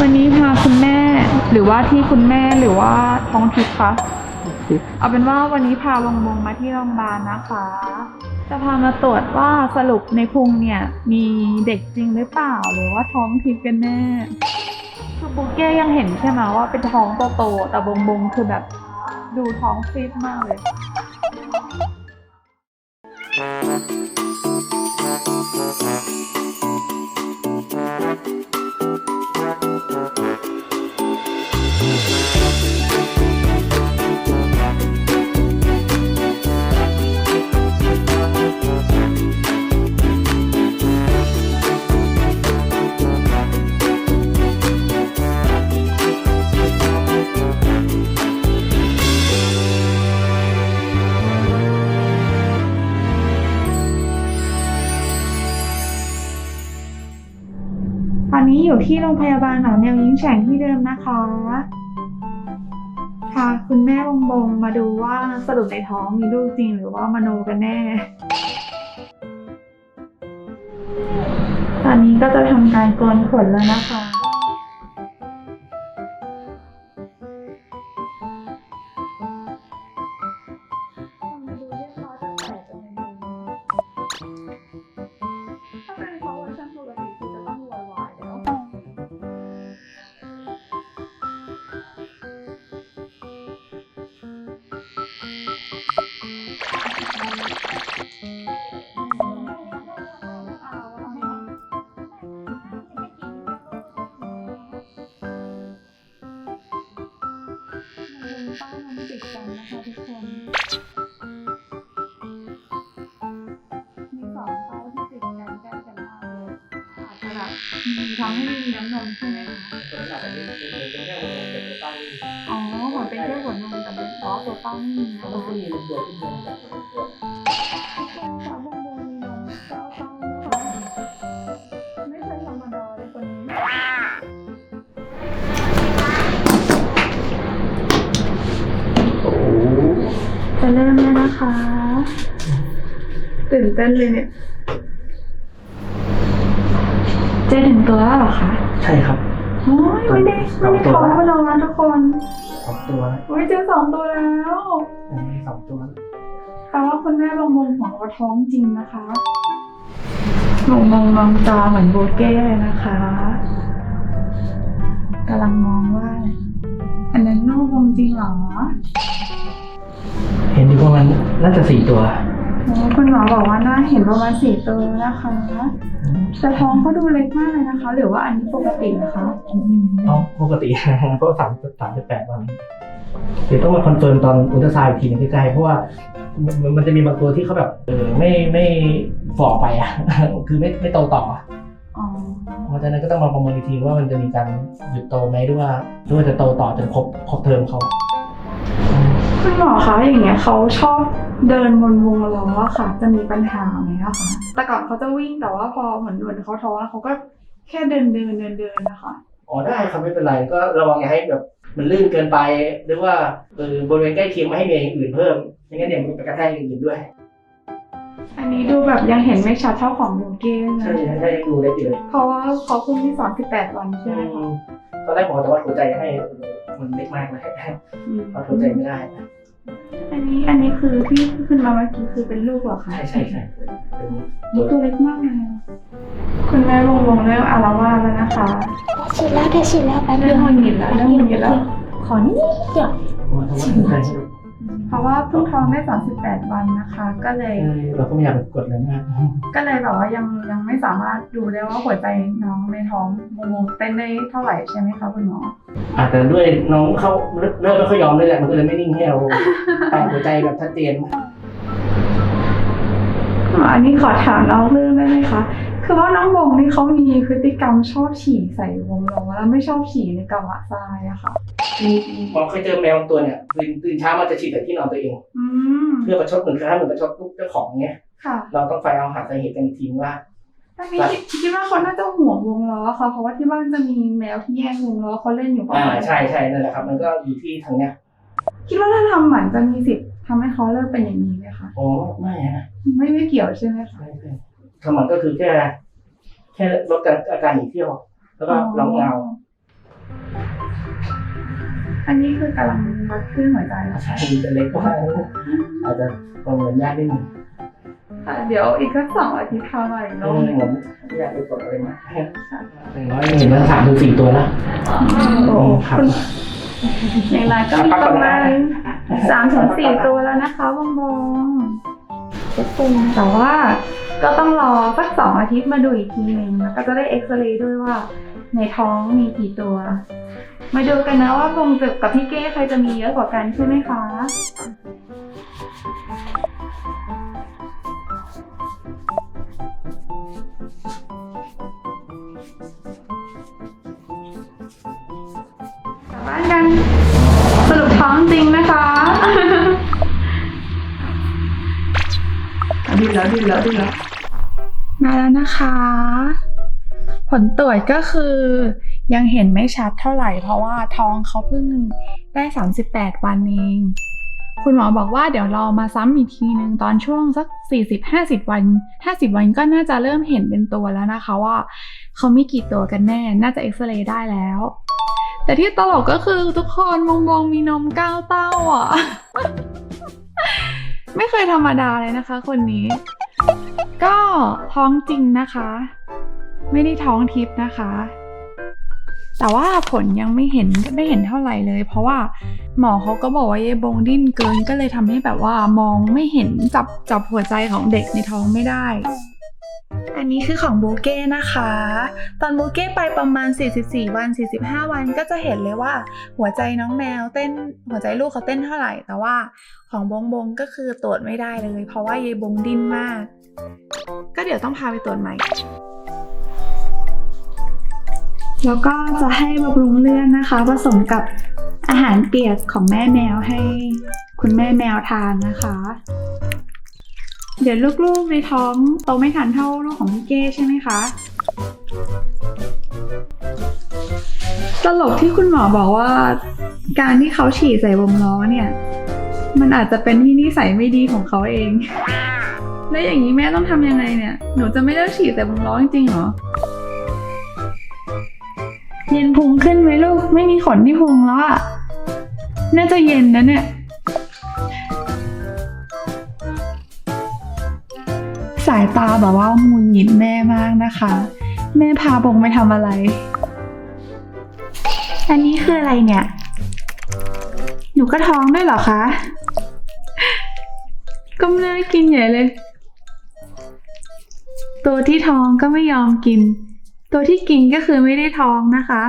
วันนี้พาคุณแม่หรือว่าที่คุณแม่หรือว่าท้องทิพย์คะเอาเป็นว่าวันนี้พาวงวงมาที่โรงพยาบาลนะคะ จะพามาตรวจว่าสรุปในพุงเนี่ยมีเด็กจริงหรือเปล่าหรือว่าท้องทิพย์กันแน่คือบุกเก้ยังเห็นใช่ไหมว่าเป็นท้องโตๆแต่บงบงคือแบบดูท้องฟิตมากเลย Thank you. นี้อยู่ที่โรงพยาบาลหนองแนวยิ้งแฉ่งที่เดิมนะคะ ค่ะ คุณแม่บงบงมาดูว่าสรุปในท้องมีลูกจริงหรือว่ามโนกันแน่ ตอนนี้ก็จะทำการโกนขนแล้วนะคะ ต้องนำติดกันนะคะทุกคน มีสองเต้าที่ติดกันใกล้กันมากเลยอาจจะแบบมีทำให้มีน้ำนมใช่ไหมคะตัวนั้นอาจจะเป็นเป็นแค่หัวนมแต่ตัวตั้งอ๋อเหมือนเป็นแค่หัวนมแต่เป็นอ๋อตัวเต้าไม่มีนะมันคะก็มีตัวที่มจากตั ริ่มแล้วนะคะ ตื่นเต้นเลยเนี่ย เจถึงตัวแล้วเหรอคะใช่ครับ โอ้ยไม่ได้ไม่ได้ท้องมานอนนะทุกคนสองตัวโอ้ยเจอสองตัวแล้วสองตัวแปลว่าคุณแม่บงบงหัวว่าท้องจริงนะคะบงบงมองจอเหมือนโบเก้เลยนะคะกำลังมองว่า อันนั้นลูกบงจริงเหรอเห็น อยู่ประมาณน่าจะสี่ตัวโอ้คุณหมอบอกว่าน่าเห็นประมาณสี่ตัวนะคะแต่ท้องเขาดูเล็กมากเลยนะคะ หรือว่าอันนี้ปกตินะคะท้องปกติเพราะสามสามสิบแปดวันเดี๋ยวต้องมาคอนเฟิร์มตอนอุลตราซาวด์อีกทีหนึงใกล้ๆเพราะว่ามันมันจะมีบางตัวที่เขาแบบเออไม่ไม่ฝ่อไปอะ คือไม่ไม่โตต่ออะอ๋อเพราะฉะนั้นก็ต้องมาประเมินอีกทีว่ามันจะมีการหยุดโตไหมหรือว่าหรือว่าจะโตต่อจนครบครบเทอมเขา คุณหมอคะอย่างเงี้ยเขาชอบเดินบนวงล้ออะค่ะ จะมีปัญหาไหมอะคะแต่ก่อนเขาจะวิ่งแต่ว่าพอเหมือนเหมือนเขาท้องแล้วเขาก็แค่เดินเดินเดินเดินนะคะอ๋อได้ครับไม่เป็นไรก็ระวังอย่าให้แบบมันลื่นเกินไป หรือว่าเออบริเวณใกล้เคียงไม่ให้มีอย่างอื่นเพิ่มไม่งั้นเนี่ยมันไปกระแทกอย่างอื่นด้วย อันนี้ดูแบบยังเห็นไม่ชัดเท่าของโบเก้ใช่นะใช่ดูได้ดีเลยเพราะว่าเขาเพิ่งที่สอน18วันใช่ไหมคะตอนแรกผมจะวัดหัวใจให้ มันเล็กมากเลยอืมวัดหัวใจไม่ได้อันนี้อันนี้คือที่ขึ้นมาเมื่อกี้คือเป็นลูกเหรอคะใช่ใช่ใช่เป็นนี่ตัวเล็กมากเลยอะคุณแม่วงวงเริ่มอารวาสแล้วนะคะฉีดแล้วเดี๋ยวฉีดแล้วแป๊บเริ่เดีมยวหงุดหงิดแล้วเริ่มหงุดหงิดแล้วขอนิดเดียว ผมจะวัดหัวใจให้ดูเพราะว่าเพิ่งท้องได้ 38 วันนะคะ ก็เลยเออเราก็ไม่อยากไปกดเลยมากก็เลยแบบว่ายังยังไม่สามารถดูได้ว่าหัวใจน้องในท้องวงเต้นได้เท่าไหร่ใช่ไหมคะคุณหมออาจจะด้วยน้องเขาเริ่มไม่ค่อยยอมเลยแหละมันก็เลยไม่นิ่งให้เราแตะหัวใจแบบชัดเจนอันนี้ขอถามน้องเรื่องได้ไหมคะ คือว่าน้องบงนี่เขามีพฤติกรรมชอบฉี่ใส่วงล้อแล้วไม่ชอบฉี่ในกระบะทรายอะค่ะ หมอเคยเจอแมวบางตัวเนี่ยตื่นตื่นเช้ามาจะฉีดแต่ที่นอนตัวเอง อืม เพื่อประชดเหมือนคล้ายๆเหมือนประชดลูกเจ้าของเงี้ย ค่ะเราต้องไปเอาหาสาเหตุกันอีกทีว่า อันนี้คิดคิดว่าเขาน่าจะห่วงวงล้อค่ะ เพราะว่าที่บ้านจะมีแมวที่แย่งวงล้อเขาเล่นอยู่ประอ่ามาณใช่ใช่นั่นแหละครับ มันก็อยู่ที่ทางเนี้ยคิดว่าถ้าทำหมันจะมีสิทธิ์ทำให้เขาเลิกเป็นอย่างนี้ไหมคะ โอ้ไม่ฮะไม่ไม่เกี่ยวใช่ไหมคะ ไม่ไม่ ทำมันก็คือแค่แค่ค่ลดการอาการหนีเที่ยว แล้วก็ลองเงาอันนี้คือกำลังวัดคลื่นหัวใจเหรอใช่จะเล็กกว่าอาจจะประเมินยากนิดนึงค่ะเดี๋ยวอีกสักสองอาทิตย์พาใหม่ลอืงมผมไม่อยากไปกดอะไรมากอย่างน้อยเห็นมันสามถึงสี่ตัวแล้วโอ้ครับคุณในไลน์ก็มีประมาณสามถึงสี่ตัวแล้วนะคะบงบงแต่ว่า ก็ต้องรอสักสองอาทิตย์มาดูอีกทีหนึ่งแล้วก็จะได้เอ็กซเรย์ด้วยว่า ในท้องมีกี่ตัว มาดูกันนะว่าบงจะกับพี่เก้ใครจะมีเยอะกว่ากันใช่ไหมคะกลับบ้านกัน แล้วดีแล้วดีแล้วมาแล้วนะคะ ผลตรวจก็คือยังเห็นไม่ชัดเท่าไหร่ เพราะว่าท้องเขาเพิ่งได้ 38 วันเอง คุณหมอบอกว่าเดี๋ยวรอมาซ้ำอีกทีนึงตอนช่วงสัก 40-50 วัน 50 วันก็น่าจะเริ่มเห็นเป็นตัวแล้วนะคะว่าเขามีกี่ตัวกันแน่ น่าจะเอ็กซเรย์ได้แล้ว แต่ที่ตลกก็คือทุกคนมองมองมีนมก้าวเต้าอะ ไม่เคยธรรมดาเลยนะคะ คนนี้ ก็ท้องจริงนะคะ ไม่ได้ท้องทิพย์นะคะ แต่ว่าผลยังไม่เห็นไม่เห็นเท่าไหร่เลย เพราะว่าหมอเขาก็บอกว่าเยบงดิ้นเกินก็เลยทำให้แบบว่ามองไม่เห็นจับจับหัวใจของเด็กในท้องไม่ได้ อันนี้คือของบูเก้นะคะ ตอนบูเก้ไปประมาณ 44 วัน 45 วันก็จะเห็นเลยว่า หัวใจน้องแมวเต้นหัวใจลูกเขาเต้นเท่าไหร่ แต่ว่าของบงบงก็คือตรวจไม่ได้เลย เพราะว่าเยบงดิ้นมาก ก็เดี๋ยวต้องพาไปตรวจใหม่แล้วก็จะให้บำรุงเลือดนะคะผสมกับอาหารเปียกของแม่แมวให้คุณแม่แมวทานนะคะ เดี๋ยวลูกๆในท้องโตไม่ทันเท่าลูกของพี่เก้ใช่ไหมคะ ตลกที่คุณหมอบอกว่า การที่เขาฉี่ใส่วงล้อเนี่ย มันอาจจะเป็นที่นิสัยไม่ดีของเขาเอง แล้วอย่างนี้แม่ต้องทำยังไงเนี่ย หนูจะไม่เลิกฉี่ใส่วงล้อจริงๆเหรอ เย็นพุงขึ้นไหมลูก ไม่มีขนที่พุงแล้วอะน่าจะเย็นนะเนี่ยายตาแบบว่าหมุนหงิดแม่มากนะคะ แม่พาบงไปทำอะไร อันนี้คืออะไรเนี่ย หนูก็ท้องด้วยเหรอคะก็ไม่น่ากินใหญ่เลย ตัวที่ท้องก็ไม่ยอมกิน ตัวที่กินก็คือไม่ได้ท้องนะคะ